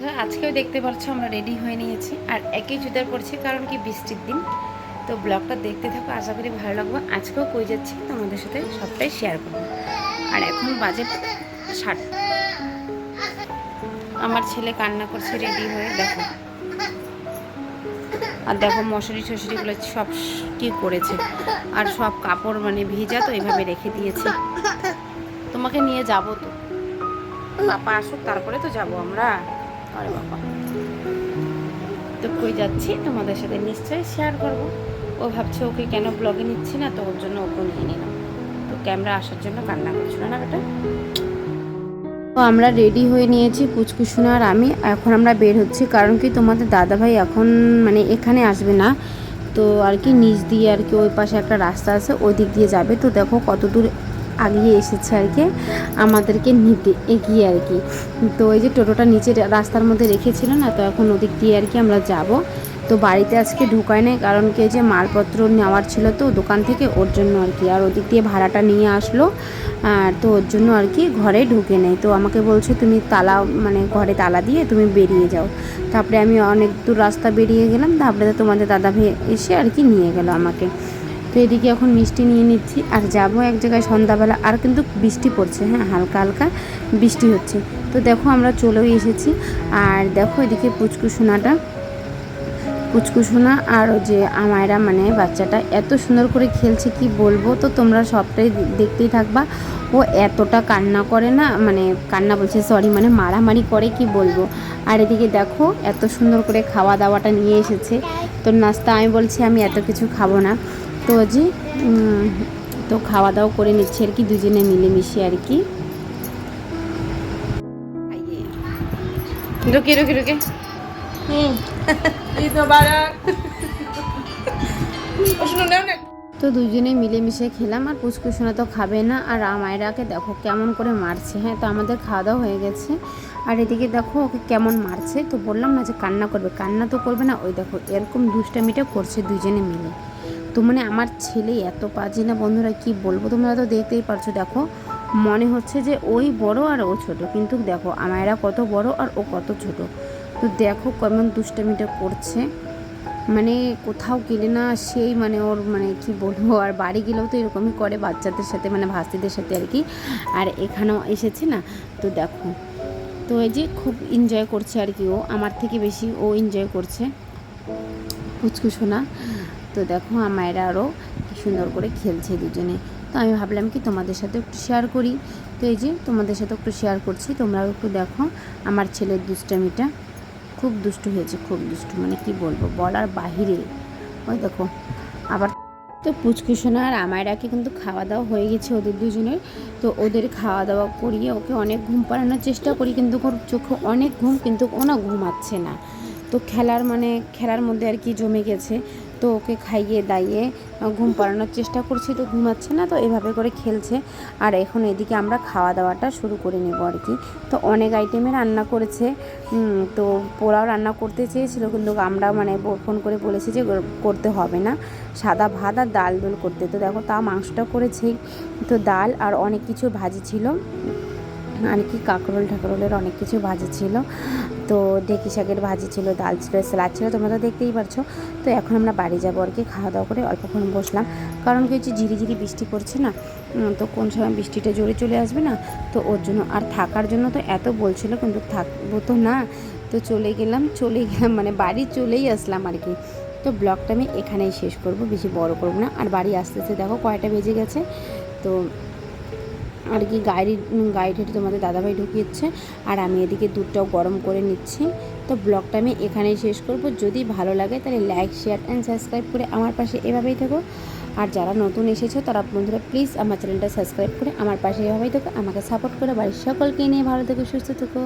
বন্ধুরা, আজকেও দেখতে পাচ্ছ আমরা রেডি হয়ে নিয়েছি। আর একই চুদার পড়ছি কারণ কি বৃষ্টির দিন। তো ব্লগটা দেখতে থাকো, আশা করি ভালো লাগবে। আজকেও কই যাচ্ছি, তোমাদের সাথে সবটাই শেয়ার করব। আর এখন বাজে ষাট আমার ছেলে কান্না করছে রেডি হয়ে, দেখো। আর দেখো, মশারি টশারিগুলো সব কি করেছে। আর সব কাপড় মানে ভিজা, তো এইভাবে রেখে দিয়েছে। তোমাকে নিয়ে যাব তো। বাবা আসুক, তারপরে তো যাব আমরা। আরে বাবা। তো কই যাচ্ছি? তোমাদের সাথে নিশ্চয়ই শেয়ার করব। ও ভাবছে ওকে কেন ব্লগে নিচ্ছি না তো ওর জন্য ওকে নিয়ে নিলাম। তো ক্যামেরা আসার জন্য কান্না করছিল না বেটা? তো আমরা রেডি হয়ে নিয়েছি পুচকুসোনা আর আমি। এখন আমরা বের হচ্ছি কারণ কি তোমাদের দাদাভাই এখন মানে এখানে আসবে না। তো আর কি নিচ দিয়ে আর কি ওই পাশে একটা রাস্তা আছে ওই দিক দিয়ে যাবে। তো দেখো কত দূর আগিয়ে এসেছে আর কি, আমাদেরকে নিতে, এগিয়ে আর কি। তো এই যে টোটোটা নিচে রাস্তার মধ্যে রেখেছিল না, তো এখন ওদিক দিয়ে আর কি আমরা যাব। তো বাড়িতে আজকে ঢুকায় নেই, কারণ কি যে মালপত্র নেওয়ার ছিল তো দোকান থেকে, ওর জন্য আর কি। আর ওদিক দিয়ে ভাড়াটা নিয়ে আসলো, আর তো ওর জন্য আর কি ঘরে ঢুকে নেই। তো আমাকে বলছে, তুমি তালা মানে ঘরে তালা দিয়ে তুমি বেরিয়ে যাও। তারপরে আমি অনেক দূর রাস্তা বেরিয়ে গেলাম, তারপরে তোমাদের দাদা ভাই এসে আর কি নিয়ে গেল আমাকে। এদিকে এখন মিষ্টি নিয়ে নিচ্ছি আর যাব এক জায়গায় সন্ধ্যাবেলা। আর কিন্তু বৃষ্টি পড়ছে হ্যাঁ হালকা হালকা বৃষ্টি হচ্ছে। তো দেখো আমরা চলেও এসেছি। আর দেখো এদিকে পুচকু সোনাটা। কুচকুসোনা আর যে আমায়রা মানে বাচ্চাটা এত সুন্দর করে খেলছে, কি বলব? তো তোমরা সবটাই দেখতেই থাকবা। ও এতটা কান্না করে না মানে কান্না বলছে সরি মানে মারামারি করে, কি বলব? আর এদিকে দেখো এত সুন্দর করে খাওয়া দাওয়াটা নিয়ে এসেছে। তো নাস্তা আমি বলছি, আমি এত কিছু খাব না। তো যে তো খাওয়া দাওয়া করে নিচ্ছে আর কি দুজনে মিলেমিশে আর কি। রুকে রুকে রুকে তো দুজনে মিলেমিশে খেলাম আর পুচকুসোনা তো খাবে না আর আমায়রাকে দেখো কেমন করে মারছে। হ্যাঁ তো আমাদের খাওয়া দাওয়া হয়ে গেছে। আর এদিকে দেখো ওকে কেমন মারছে তো বললাম না যে কান্না করবে কান্না তো করবে না। ওই দেখো এরকম দুষ্টামিটা করছে দুজনে মিলে। তো মানে আমার ছেলে এত বাজে না বন্ধুরা, কি বলব? তোমরা তো দেখতেই পারছ, দেখো। মনে হচ্ছে যে ওই বড় আর ও ছোট, কিন্তু দেখো, আমায়রা কত বড় আর ও কত ছোট। তো দেখো কেমন দুষ্টামিটা করছে। মানে কোথাও গেলে না সেই মানে ওর মানে কি বলব, আর বাড়ি গেলেও তো এরকমই করে বাচ্চাদের সাথে মানে ভাস্তিদের সাথে আর কি। আর এখানেও এসেছে না, তো দেখো। তো এই যে খুব এনজয় করছে আর কি ও, আমার থেকে বেশি ও এনজয় করছে। পুচকু সোনা তো দেখো আমায়রা আরও কি সুন্দর করে খেলছে দুজনে। তো আমি ভাবলাম কি তোমাদের সাথে একটু শেয়ার করি। তো এই যে তোমাদের সাথে একটু শেয়ার করছি, তোমরাও একটু দেখো আমার ছেলের দুষ্টামিটা। খুব দুষ্টু হয়েছে, খুব দুষ্টু। মানে কি বলব, বলার বাহিরে। ওই দেখো, আবার তো পুচকুসোনা আর আমায়রাকে কিন্তু খাওয়া দাওয়া হয়ে গেছে ওদের দুজনের। তো ওদের খাওয়া দাওয়া করিয়ে ওকে অনেক ঘুম পাড়ানোর চেষ্টা করি, কিন্তু ওর চোখে অনেক ঘুম, কিন্তু ও না ঘুমাচ্ছে না। তো খেলার মানে খেলার মধ্যে আর কি জমে গেছে। তো ওকে খাইয়ে দাইয়ে ঘুম পাড়ানোর চেষ্টা করছি, তো ঘুমাচ্ছে না, তো এভাবে করে খেলছে। আর এখন এদিকে আমরা খাওয়া দাওয়াটা শুরু করে নেব আর কি। তো অনেক আইটেমে রান্না করেছে তো পোলাও রান্না করতে চেয়েছিল, কিন্তু আমরা মানে ফোন করে বলেছি যে করতে হবে না। সাদা ভাত আর ডাল দোল করতে। তো দেখো তা মাংসটা করেছেই তো ডাল আর অনেক কিছু ভাজি ছিল। আর কি কাঁকরোল ঠাকরোলের অনেক কিছু ভাজি ছিল। তো ঢেকি শাকের ভাজি ছিল, ডাল ছিল, স্যালাড ছিল, তোমরা তো দেখতেই পারছ। তো এখন আমরা বাড়ি যাব আর কি খাওয়া দাওয়া করে অল্পক্ষণ বসলাম। কারণ কি হচ্ছে ঝিরিঝিরি বৃষ্টি পড়ছে না? তো কোন সময় বৃষ্টিটা জোরে চলে আসবে না? তো ওর জন্য আর থাকার জন্য তো এত বলছিল, কিন্তু থাকব তো না। তো চলে গেলাম চলে গেলাম মানে বাড়ি চলেই আসলাম আর কি। তো ব্লগটা আমি এখানেই শেষ করব, বেশি বড় করব না। আর বাড়ি আসতে আসতে দেখো কয়টা বেজে গেছে। তো আর কি গাড়ি গাড়ি ঠেটে তোমাদের দাদাভাই ঢুকিয়েছে। আর আমি এদিকে দুধটাও গরম করে নিচ্ছি। তো ব্লগটা আমি এখানেই শেষ করব। যদি ভালো লাগে তাহলে লাইক শেয়ার অ্যান্ড সাবস্ক্রাইব করে আমার পাশে এভাবেই থেকো। আর যারা নতুন এসেছ তারা বন্ধুরা প্লিজ আমার চ্যানেলটা সাবস্ক্রাইব করে আমার পাশে এভাবেই থেকো। আমাকে সাপোর্ট করে বাড়ির সকলকে নিয়ে ভালো থেকো, সুস্থ থেকো।